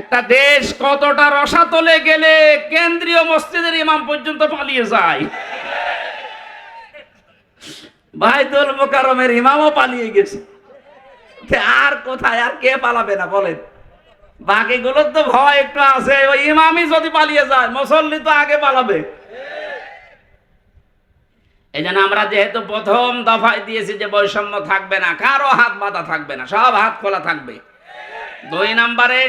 একটা দেশ কতটা রসাতলে গেলে কেন্দ্রীয় মসজিদের ইমাম পর্যন্ত পালিয়ে যায়। বাইতুল মোকারমের ইমামও পালিয়ে গেছে। আর কোথায়, আর কে পালাবে না বলেন? বাকিগুলোর তো ভয় একটু আছে, ওই ইমামই যদি পালিয়ে যায়, মুসল্লি তো আগে পালাবে। এই জন্য আমরা যেহেতু প্রথম দফায় দিয়েছি যে বৈষম্য থাকবে না, কারও হাত বাঁধা থাকবে না, সব হাত খোলা থাকবে। দুই নম্বরে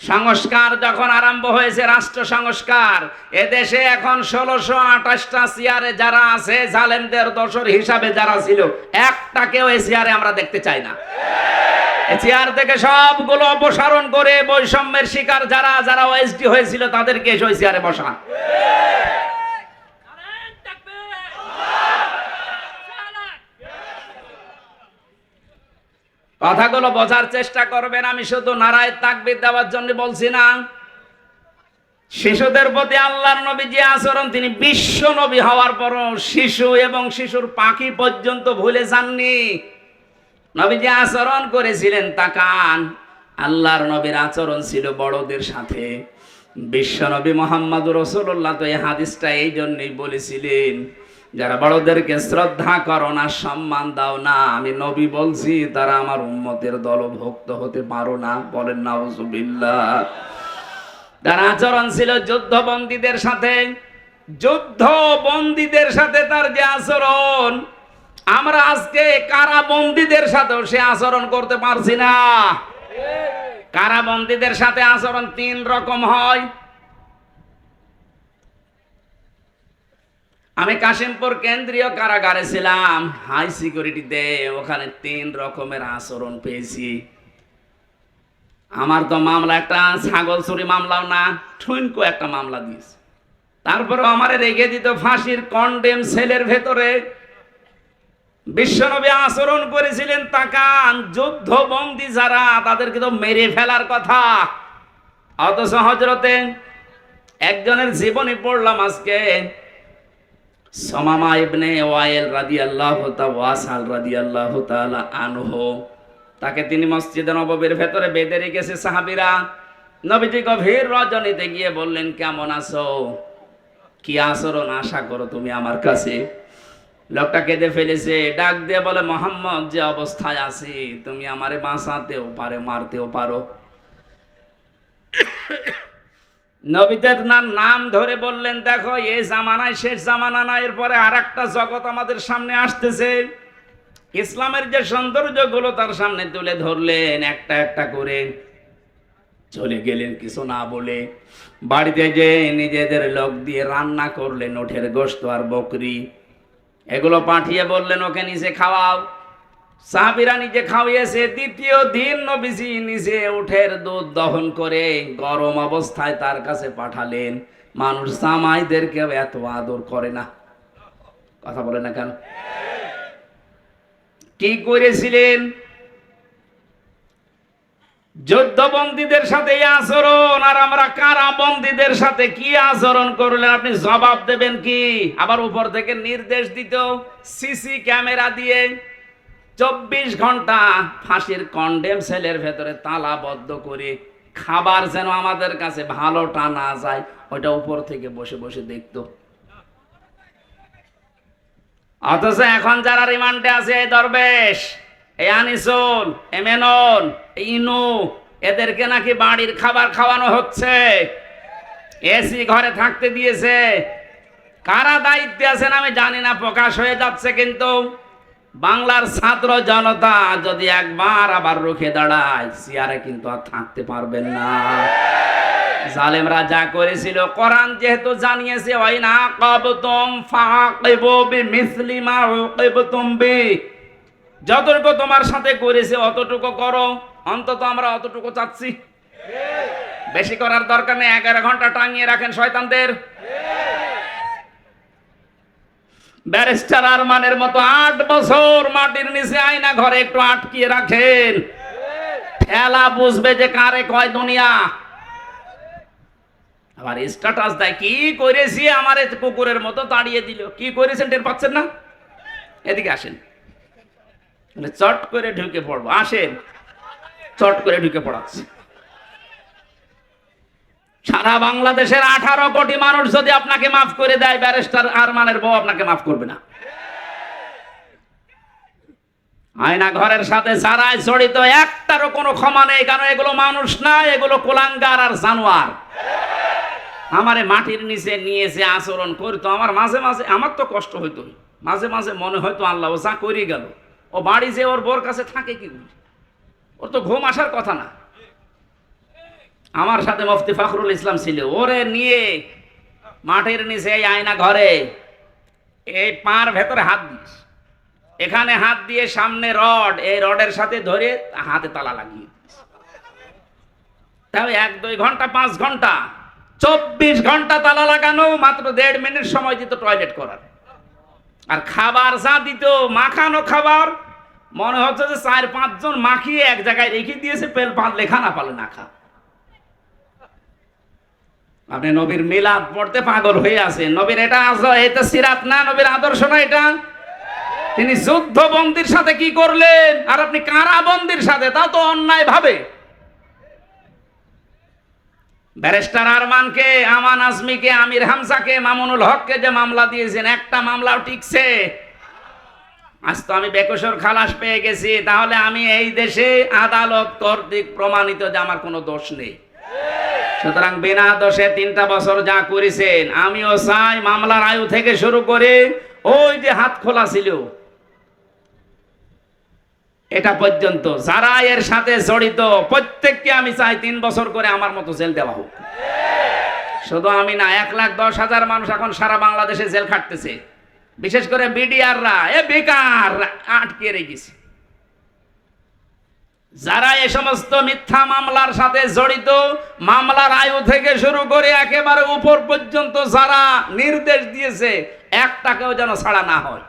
সংস্কার যখন আরম্ভ হয়েছে, রাষ্ট্র সংস্কার, এদেশে এখন ষোলোশো আঠাশটা চেয়ারে যারা আছে, জালেমদের দোষর হিসাবে যারা ছিল একটা কেউ এই চেয়ারে আমরা দেখতে চাই না। চেয়ার থেকে সবগুলো অপসারণ করে বৈষম্যের শিকার যারা যারা ওএসডি হয়েছিল, তাদেরকে ওই চেয়ারে বসা কথাগুলো বোঝার চেষ্টা করবেন, আমি শুধু নারায় তাকবির দেওয়ার জন্য বলছি না। শিশুদের প্রতি আল্লাহর নবী যে আচরণ, তিনি বিশ্ব নবী হওয়ার পরও শিশু এবং শিশুর পাখি পর্যন্ত ভুলে যাননি। নবী যে আচরণ করেছিলেন তাকান, আল্লাহর নবীর আচরণ ছিল বড়দের সাথে। বিশ্ব নবী মোহাম্মদ রসুল্লাহ তো এই হাদিসটা এই জন্যই বলেছিলেন যারা বড়দেরকে শ্রদ্ধা করো না, সম্মান দাও না, আমি নবী বলছি, তারা আমার উম্মতের দলভুক্ত হতে পারো না, বলেন নাউজুবিল্লাহ। তার আচরণ ছিল যুদ্ধবন্দীদের সাথে যুদ্ধ বন্দীদের সাথে তার যে আচরণ, আমরা আজকে কারাবন্দীদের সাথেও সে আচরণ করতে পারছি না। কারাবন্দীদের সাথে আচরণ তিন রকম হয়। আমি কাশিমপুর কেন্দ্রীয় কারাগারে ছিলাম। হাই সিকিউরিটিতে ওখানে তিন রকমের আচরণ পেয়েছি। আমার তো মামলা একটা ছাগল চুরি মামলাও না, ঠুনকো একটা মামলা দিয়েছে। তারপরে আমার রেখে দিত ফাঁসির কন্ডেম সেলের ভেতরে। বিশ্বনবী আচরণ করেছিলেন তাকান যুদ্ধ যুদ্ধবন্দী যারা, তাদেরকে তো মেরে ফেলার কথা। অথচ হজরতে একজনের জীবনী পড়লাম আজকে। সমামা ইবনে ওয়াইল রাদিয়াল্লাহু তাআলা ওয়াসাল রাদিয়াল্লাহু তাআলা আনহু। তাকে তিনি মসজিদে নববীর ভেতরে বেঁধে রেখেছে সাহাবীরা। নবীজি গভীর রজনীতে গিয়ে বললেন, কেমন আছো? কি আচরণ আশা করো তুমি আমার কাছে? লোকটা কেঁদে ফেলেছে, ডাক দিয়ে বলে, মোহাম্মদ, যে অবস্থায় আছি, তুমি আমারে বাঁচাতেও পারে, মারতেও পারো। নবীদের নাম নাম ধরে বললেন, দেখো এই জামানায় শেষ জামানা না, এরপরে আর একটা জগৎ আমাদের সামনে আসতেছে। ইসলামের যে সৌন্দর্যগুলো তার সামনে তুলে ধরলেন, একটা একটা করে। চলে গেলেন কিছু না বলে, বাড়িতে যে নিজেদের লোক দিয়ে রান্না করলেন, ওঠের গোস্ত আর বকরি। এগুলো পাঠিয়ে বললেন, ওকে নিচে খাওয়াও। সাহাবিরা নিজে খাওয়িয়েছে দ্বিতীয় দিন নবীজি নিজে উঠের দুধ দহন করে গরম অবস্থায় তার কাছে পাঠালেন। মানুষ জামাইদেরকেও এত আদর করে না। কথা বলে না কেন? কি করেছিলেন? যুদ্ধবন্দীদের সাথে আচরণ, আর আমরা কারাবন্দীদের সাথে কি আচরণ করলেন? আপনি জবাব দেবেন কি? আবার উপর থেকে নির্দেশ দিত সিসি ক্যামেরা দিয়ে চব্বিশ ঘণ্টা ফাঁসির কন্ডেম সেলের ভেতরে তালাবদ্ধ করে খাবার যেন আমাদের কাছে ভালোটা না যায়, ওইটা উপর থেকে বসে বসে দেখতো। অথচ এখন যারা রিমান্ডে আছে, এই দরবেশ, এই আনিসুল এ মেনন, এই ইনু, এদেরকে নাকি বাড়ির খাবার খাওয়ানো হচ্ছে। এসি ঘরে থাকতে দিয়েছে। কারা দায়িত্বে আছেন আমি জানি না, প্রকাশ হয়ে যাচ্ছে কিন্তু। বাংলার ছাত্র জনতা যদি একবার আবার রুখে দাঁড়ায়, সিয়ারে কিন্তু আর থাকতে পারবেন না। জালেমরা যা করেছিল, কোরআন যেহেতু জানিয়েছে ওই না কবতুম ফাকিবু বিমিসলি মা উকিবতুম বি। যতটুকু তোমার সাথে করেছে, অতটুকু করো। অন্তত আমরা অতটুকু চাচ্ছি। বেশি করার দরকার নেই, এগারো ঘণ্টা টাঙিয়ে রাখেন শয়তানদের। ব্যারিস্টার আরমানের মতো আট বছর মাটির নিচে আয়না ঘরে একটু আটকিয়ে রাখেন। ঠেলা বুঝবে যে কারে কয় দুনিয়া। আবার স্ট্যাটাস দেয়, কি করেছি আমার কুকুরের মতো তাড়িয়ে দিল? কি করেছেন, টের পাচ্ছেন না? এদিকে আসেন। মানে চট করে ঢুকে পড়ব। আসেন। চট করে ঢুকে পড়াচ্ছি। সারা বাংলাদেশের আঠারো কোটি মানুষ যদি আপনাকে মাফ করে দেয়, ব্যারিস্টার আরমানের বউ আপনাকে মাফ করবে না। আয়না ঘরের সাথে যারা জড়িত, একটারও কোনো ক্ষমা নেই, কারণ এগুলো মানুষ না, এগুলো কোলাঙ্গার আর জানোয়ার। আমারে মাটির নিচে নিয়ে নিয়েছে আচরণ করতো, আমার মাঝে মাঝে, আমার তো কষ্ট হইতো মাঝে মাঝে মনে হয়তো আল্লাহ, ও যা করি গেল। ও বাড়ি যে ওর বোর কাছে থাকে কি? ওর তো ঘুম আসার কথা না। আমার সাথে মুফতি ফখরুল ইসলাম ছিল। ওরে নিয়ে মাটির নিচে এই আয়না ঘরে, এই পার ভেতরে হাত দিস। এখানে হাত দিয়ে সামনে রড, এই রডের সাথে ধরে হাতে তালা লাগিয়ে তাহলে এক, দুই ঘণ্টা, পাঁচ ঘণ্টা, চব্বিশ ঘণ্টা তালা লাগানো, মাত্র দেড় মিনিট সময় দিত টয়লেট করার। আর খাবার যা দিত, মাখানো খাবার, মনে হচ্ছে যে চার পাঁচজন মাখিয়ে এক জায়গায় রেখে দিয়েছে, পেল পাঁচ লেখা না পালে না খা। আপনি নবীর মিলাদ পড়তে পাগল হয়ে আছেন। নবীর এটা আজ এটা সিরাত না, নবীর আদর্শ না এটা? তিনি যুদ্ধ বন্দির সাথে কি করলেন? আর আপনি কারা বন্দির সাথে? তাও তো অন্যায় ভাবে ব্যারিস্টার আরমানকে, আমান আজমিকে, আমির হামজাকে, মামুনুল হককে যে মামলা দিয়েছেন, একটা মামলাও টিকছে। আজ তো আমি বেকসর খালাস পেয়ে গেছি। তাহলে আমি এই দেশে আদালত কর্তৃক প্রমাণিত যে আমার কোনো দোষ নেই। সুতরাং বিনা দোষে তিনটা বছর যা করেছেন, আমিও চাই মামলার আয়ু থেকে শুরু করে ওই যে হাত খোলা ছিল, এটা পর্যন্ত যারা এর সাথে জড়িত, প্রত্যেককে আমি চাই তিন বছর করে আমার মতো জেল দেওয়া হোক। শুধু আমি না, এক লাখ দশ হাজার মানুষ এখন সারা বাংলাদেশে জেল খাটতেছে। বিশেষ করে বিডিআররা, এ বেকার, আটকে রেখেছে। যারা এ সমস্ত মিথ্যা মামলার সাথে জড়িত, মামলার আয়ু থেকে শুরু করে একেবারে উপর পর্যন্ত যারা নির্দেশ দিয়েছে এক টাকাও যেন ছাড়া না হয়।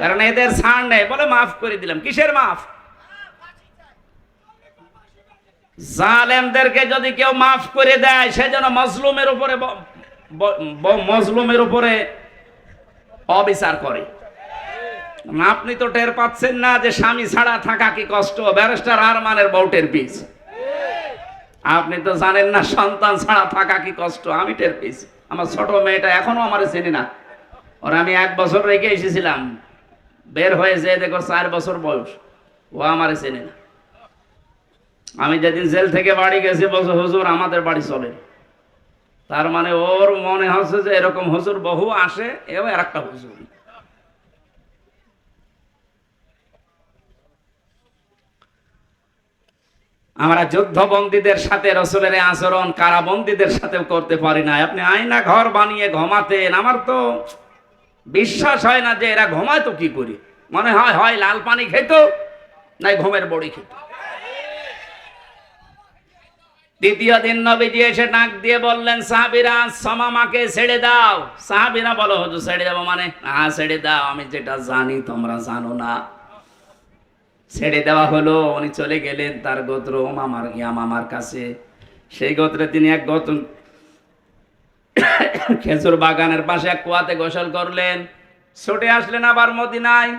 কারণ এদের ছাড় নেই বলে মাফ করে দিলাম। কিসের মাফ? জালেমদেরকে যদি কেউ মাফ করে দেয়, সে যেন মজলুমের উপরে মজলুমের উপরে অবিচার করে। আপনি তো টের পাচ্ছেন না যে স্বামী ছাড়া থাকা কি কষ্ট। ব্যারিস্টার আরমানের বউটের পিস। আপনি তো জানেন না, সন্তান ছাড়া থাকা কি কষ্ট। আমি টের পেয়েছি। আমার ছোট মেয়েটা এখনও আমার চেনে না। ওর আমি এক বছর রেখে এসেছিলাম। বের হয়ে যে দেখো, চার বছর বয়স। ও আমার চেনে না। আমি যেদিন জেল থেকে বাড়ি গেছি, বলছো, হুজুর, আমাদের বাড়ি চলে তার মানে ওর মনে হচ্ছে যে এরকম হুজুর বহু আসে এবার আর একটা হুজুর। আমরা যুদ্ধবন্দীদের সাথে রসুলের আচরণ, কারাবন্দীদের সাথেও করতে পারি না আপনি আয়না ঘর বানিয়ে ঘুমাতেন, আমার তো বিশ্বাস হয় না যে এরা ঘুমায় তো কি করি? মনে হয় হয় লাল পানি খেত, নাই ঘুমের বড়ি খেত। দ্বিতীয় দিন নবীজি এসে ডাক দিয়ে বললেন, সাহাবিরা, সমামাকে ছেড়ে দাও। সাহাবিরা বলো, হুজুর, ছেড়ে যাব মানে? হ্যাঁ ছেড়ে দাও, আমি যেটা জানি তোমরা জানো না। ছেড়ে দেওয়া হলো, উনি চলে গেলেন তার গোত্র মামার ইয়া মামার কাছে। সেই গোত্রে তিনি এক গোত্র খেজুর বাগানের পাশে এক কুয়াতে গোসল করলেন। ছুটে আসলেন আবার মদিনায়।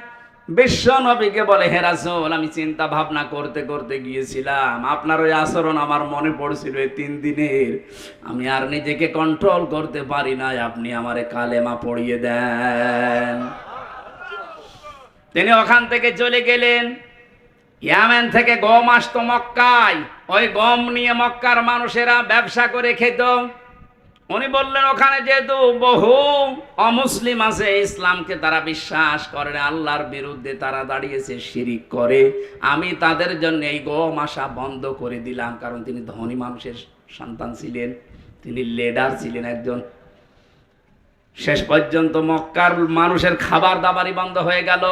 বিশ্ব নবীকে বলে হেরাসল আমি চিন্তা ভাবনা করতে করতে গিয়েছিলাম। আপনার ওই আচরণ আমার মনে পড়ছিল এই তিন দিনের। আমি আর নিজেকে কন্ট্রোল করতে পারি নাই। আপনি আমারে কালেমা পড়িয়ে দেন। তিনি ওখান থেকে চলে গেলেন। ইয়ামেন থেকে গম আসতো মক্কায়। ওই গম নিয়ে মক্কার মানুষেরা ব্যবসা করে খেত। উনি বললেন, ওখানে যেহেতু বহু অমুসলিম আছে, ইসলামকে তারা বিশ্বাস করে আল্লাহর বিরুদ্ধে তারা দাঁড়িয়েছে, শিরিক করে। আমি তাদের জন্য এই গম আসা বন্ধ করে দিলাম। কারণ তিনি ধনী মানুষের সন্তান ছিলেন। তিনি লেডার ছিলেন একজন। শেষ পর্যন্ত মক্কার মানুষের খাবার দাবারই বন্ধ হয়ে গেল।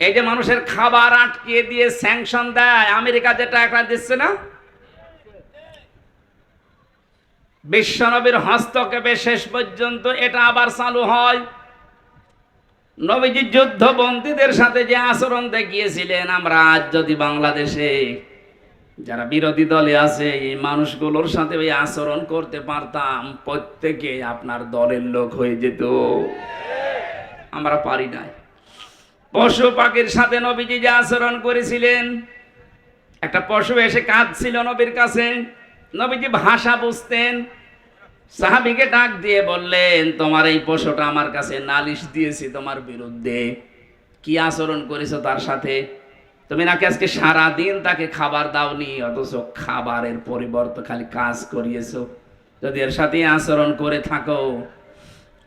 এই যে মানুষের খাবার আটকিয়ে দিয়ে স্যাংশন দেয়, আমেরিকা যে টাকা দিচ্ছে না? বিশ্বনবীর হস্তক্ষেপে শেষ পর্যন্ত এটা আবার চালু হয়। নবীজি যুদ্ধবন্দীদের সাথে যে আচরণ দেখিয়েছিলেন, আমরা আজ যদি বাংলাদেশে যারা বিরোধী দলে আছে, এই মানুষগুলোর সাথে ওই আচরণ করতে পারতাম, প্রত্যেকে আপনার দলের লোক হয়ে যেত। আমরা পারি নাই। পশু পাখির সাথে নবীজি যে আচরণ করেছিলেন, একটা পশু এসে কাঁদছিল নবীর কাছে। নবীজি ভাষা বুঝতেন, সাহাবিকে ডাক দিয়ে বললেন, তোমার এই পশুটা আমার কাছে নালিশ দিয়েছি তোমার বিরুদ্ধে। কি আচরণ করেছ তার সাথে? তুমি নাকি আজকে সারা দিন তাকে খাবার দাওনি, অথচ খাবারের পরিবর্তে খালি কাজ করিয়েছো। যদি এর সাথে আচরণ করে থাকো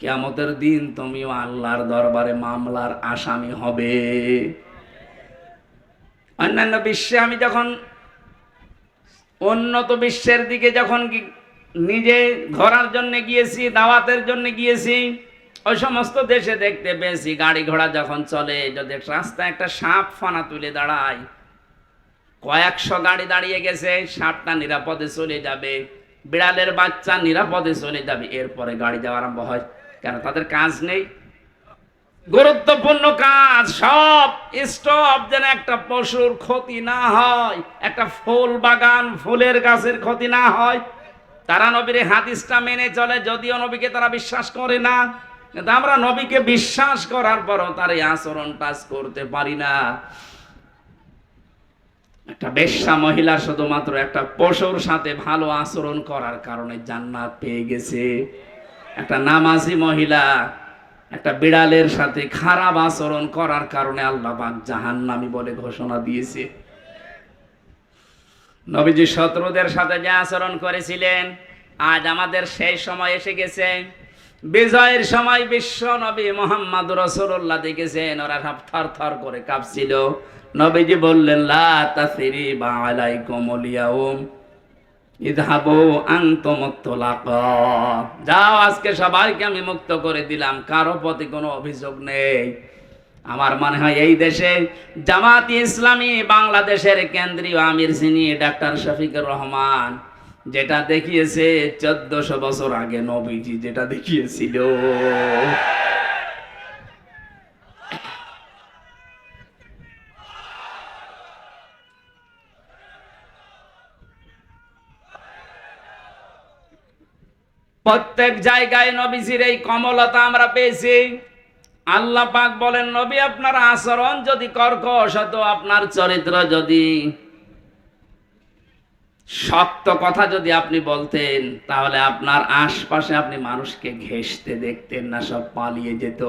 কেয়ামতের দিন তুমিও আল্লাহর দরবারে মামলার আসামি হবে। অন্যান্য বিশ্বে আমি যখন উন্নত বিশ্বের দিকে যখন নিজে ঘোরার জন্য গিয়েছি, দাওয়াতের জন্য গিয়েছি, ওই সমস্ত দেশে দেখতে পেয়েছি, গাড়ি ঘোড়া যখন চলে, যদি রাস্তায় একটা সাপ ফানা তুলে দাঁড়ায়, কয়েকশো গাড়ি দাঁড়িয়ে গেছে, সাপটা নিরাপদে চলে যাবে, বিড়ালের বাচ্চা নিরাপদে চলে যাবে, এরপরে গাড়ি যাওয়া আরম্ভ হয়। কেন তাদের কাজ নেই? গুরুত্বপূর্ণ কাজ সব স্টপ যেন একটা পশুর ক্ষতি না হয়, একটা ফুল বাগান ফুলের গাছের ক্ষতি না হয়। তারা নবীর হাদিসটা মেনে চলে, যদিও নবীকে তারা বিশ্বাস করে না। কিন্তু আমরা নবীকে বিশ্বাস করার পরও তার এই আচরণ টাচ করতে পারি না। একটা বেশ্যা মহিলা শুধুমাত্র একটা পশুর সাথে ভালো আচরণ করার কারণে জান্নাত পেয়ে গেছে। একটা নামাজি মহিলা, একটা বিড়ালের সাথে খারাপ আচরণ করার কারণে আল্লাহ পাক জাহান্নামি বলে ঘোষণা দিয়েছে। নবীজি শত্রুদের সাথে যে আচরণ করেছিলেন, আজ আমাদের সেই সময় এসে গেছে। বিজয়ের সময় বিশ্ব নবী মোহাম্মদ রসুল্লাহ দেখেছেন, ওরা সব থর থর করে কাঁপছিল। নবীজি বললেন, লা তাসিরি বা আলাইকুম যাও, আজকে সবাইকে আমি মুক্ত করে দিলাম, কারও প্রতি কোনো অভিযোগ নেই। আমার মনে হয় এই দেশে জামাতি ইসলামী বাংলাদেশের কেন্দ্রীয় আমির যিনি, ডাক্তার শফিকুর রহমান, যেটা দেখিয়েছে চোদ্দশো বছর আগে নবীজি, যেটা দেখিয়েছিল। প্রত্যেক জায়গায় নবীজির এই কমলতা আমরা পেয়েছি। আল্লাহ পাক বলেন, নবী, আপনার আচরণ যদি কর্কশ হতো, আপনার চরিত্র যদি সত্য কথা যদি আপনি বলতেন, তাহলে আপনার আশপাশে আপনি মানুষকে ঘেঁষতে দেখতেন না, সব পালিয়ে যেত।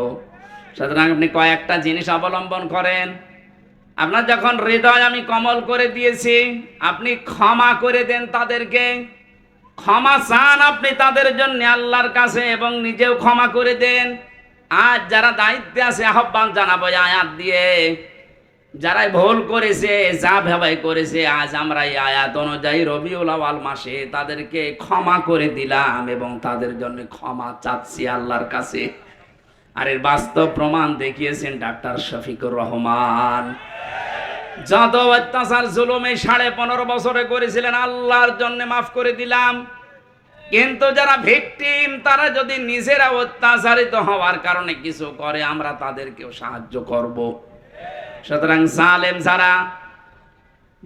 সুতরাং আপনি কয়েকটা জিনিস অবলম্বন করেন। আপনার যখন হৃদয় আমি কমল করে দিয়েছি, আপনি ক্ষমা করে দেন তাদেরকে। ক্ষমা চান আপনি তাদের জন্য আল্লাহর কাছে এবং নিজেও ক্ষমা করে দেন। আজ যারা দায়িত্বে আছে, আহ্বান জানাব আয়াত দিয়ে। যারাই ভুল করেছে, যা ভেবাই করেছে, আজ আমরা এই আয়াত অনুযায়ী রবিউল আওয়াল মাসে তাদেরকে ক্ষমা করে দিলাম এবং তাদের জন্য ক্ষমা চাচ্ছি আল্লাহর কাছে। আর এর বাস্তব প্রমাণ দেখিয়েছেন ডাক্তার শফিকুর রহমান। যত অত্যাচার জুলুমে সাড়ে পনেরো বছরে করেছিলেন, আল্লাহর জন্য মাফ করে দিলাম। কিন্তু যারা ভিকটিম, তারা যদি নিজেরা অত্যাচারিত হওয়ার কারণে কিছু করে, আমরা তাদেরকেও সাহায্য করব। সুতরাং জালেম যারা,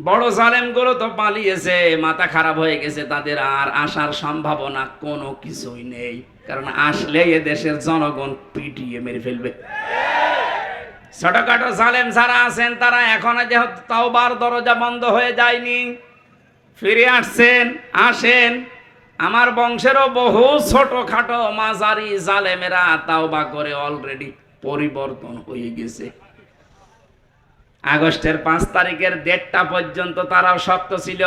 বড় জালেমগুলো তো পালিয়েছে, মাথা খারাপ হয়ে গেছে, তাদের আর আসার সম্ভাবনা কোনো কিছুই নেই। কারণ আসলে এ দেশের জনগণ পিটিয়ে মেরে ফেলবে। ছোটখাটো সালেম যারা আছেন, তারা এখনও যেহেতু তাওবার দরজা বন্ধ হয়ে যায়নি, ফিরে আসছেন, আসেন। আমার বংশেরও বহু ছোটখাটো মাঝারি জালেমেরা তাওবা করে অলরেডি পরিবর্তন হয়ে গেছে। আগস্টের পাঁচ তারিখের দেড়টা পর্যন্ত তারাও শক্ত ছিল।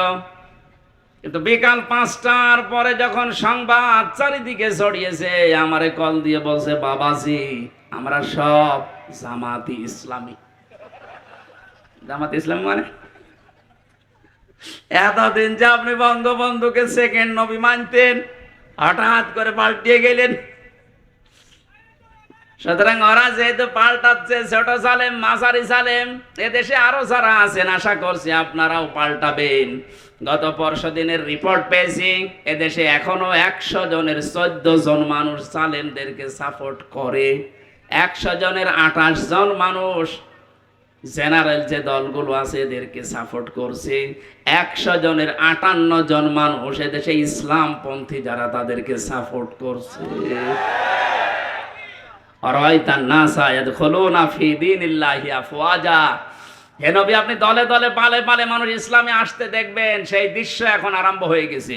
কিন্তু বিকাল পাঁচটার পরে যখন সংবাদ চারিদিকে ছড়িয়েছে, আমারে কল দিয়ে বলছে, বাবাজি, আমরা সব জামাতি ইসলামী। জামাতি ইসলামী মানে? এতদিন যে আপনি বন্ধু বন্ধুকে সেকেন্ড নবী মানতেন, হঠাৎ করে পাল্টিয়ে গেলেন। সুতরাং ওরা যেহেতু পাল্টাচ্ছে, ছোট সালেম মাসারি সালেম, এদেশে আরও যারা আছেন, আশা করছি আপনারাও পাল্টাবেন। গত পরশু দিনের রিপোর্ট পেয়েছি, এদেশে এখনও একশো জনের চোদ্দ জন মানুষ সালেমদেরকে সাপোর্ট করে। একশো জনের আঠাশ জন মানুষ জেনারেল যে দলগুলো আছে, এদেরকে সাপোর্ট করছে। একশো জনের আটান্ন জন মানুষ এদেশে ইসলামপন্থী যারা তাদেরকে সাপোর্ট করছে। আপনি দলে দলে, পালে পালে মানুষ ইসলামে আসতে দেখবেন, সেই দৃশ্য এখন আরম্ভ হয়ে গেছে।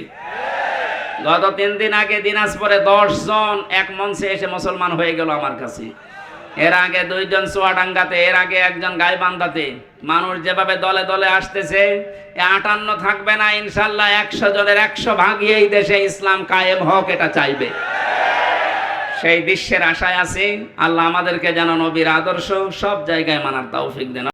গত তিন দিন আগে দিনাজপুরে দশ জন এক মঞ্চে এসে মুসলমান হয়ে গেল আমার কাছে। এর আগে দুইজন চুয়াডাঙ্গাতে, এর আগে একজন গাইবান্ধাতে। মানুষ যেভাবে দলে দলে আসতেছে আটান্ন থাকবে না, ইনশাল্লাহ একশো জনের একশো এই দেশে ইসলাম কায়েম হোক, এটা চাইবে। সেই বিশ্বের আশায় আছি। আল্লাহ আমাদেরকে যেন নবীর আদর্শ সব জায়গায় মানার তৌফিক দেন।